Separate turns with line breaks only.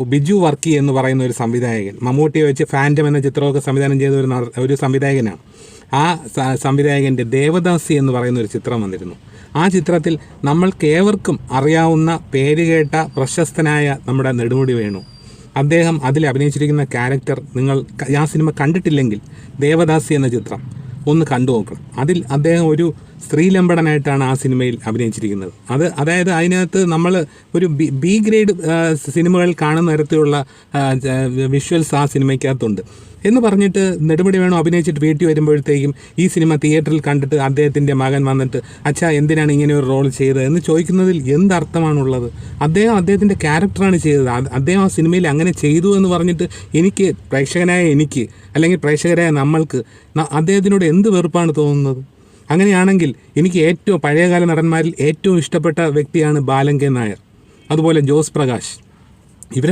ബിജു വർക്കി എന്ന് പറയുന്ന ഒരു സംവിധായകൻ. മമ്മൂട്ടിയെ വെച്ച് ഫാന്റം എന്ന ചിത്രമൊക്കെ സംവിധാനം ചെയ്ത ഒരു ഒരു സംവിധായകനാണ്. ആ സംവിധായകന്റെ ദേവദാസി എന്ന് പറയുന്ന ഒരു ചിത്രം വന്നിരുന്നു. ആ ചിത്രത്തിൽ നമ്മൾക്കേവർക്കും അറിയാവുന്ന പേരുകേട്ട പ്രശസ്തനായ നമ്മുടെ നെടുമുടി വേണു. അദ്ദേഹം അതിൽ അഭിനയിച്ചിരിക്കുന്ന ക്യാരക്ടർ നിങ്ങൾ ആ സിനിമ കണ്ടിട്ടില്ലെങ്കിൽ ദേവദാസി എന്ന ചിത്രം ഒന്ന് കണ്ടു നോക്കണം അതിൽ അദ്ദേഹം ഒരു സ്ത്രീലമ്പടനായിട്ടാണ് ആ സിനിമയിൽ അഭിനയിച്ചിരിക്കുന്നത്. അത് അതായത് അതിനകത്ത് നമ്മൾ ഒരു ബി ഗ്രേഡ് സിനിമകൾ കാണുന്ന തരത്തിലുള്ള വിഷ്വൽസ് ആ സിനിമയ്ക്കകത്തുണ്ട്. എന്ന് പറഞ്ഞിട്ട് നെടുമുടി വേണോ അഭിനയിച്ചിട്ട് വീട്ടിൽ വരുമ്പോഴത്തേക്കും ഈ സിനിമ തിയേറ്ററിൽ കണ്ടിട്ട് അദ്ദേഹത്തിന്റെ മകൻ വന്നിട്ട് അച്ഛാ എന്തിനാണ് ഇങ്ങനെ ഒരു റോൾ ചെയ്തത്? എന്ന് ചോദിക്കുന്നതിൽ എന്തർത്ഥമാണുള്ളത് അദ്ദേഹം അദ്ദേഹത്തിന്റെ ക്യാരക്ടറാണ് ചെയ്തത്. അദ്ദേഹം ആ സിനിമയിൽ അങ്ങനെ ചെയ്തു എന്ന് പറഞ്ഞിട്ട് എനിക്ക് പ്രേക്ഷകനായ എനിക്ക് അല്ലെങ്കിൽ പ്രേക്ഷകരായ നമ്മൾക്ക് അദ്ദേഹത്തിനോട് എന്ത് വെറുപ്പാണ് തോന്നുന്നത്? അങ്ങനെയാണെങ്കിൽ എനിക്ക് ഏറ്റവും പഴയകാല നടന്മാരിൽ ഏറ്റവും ഇഷ്ടപ്പെട്ട വ്യക്തിയാണ് ബാലൻ നായർ. അതുപോലെ ജോസ് പ്രകാശ്. ഇവരെ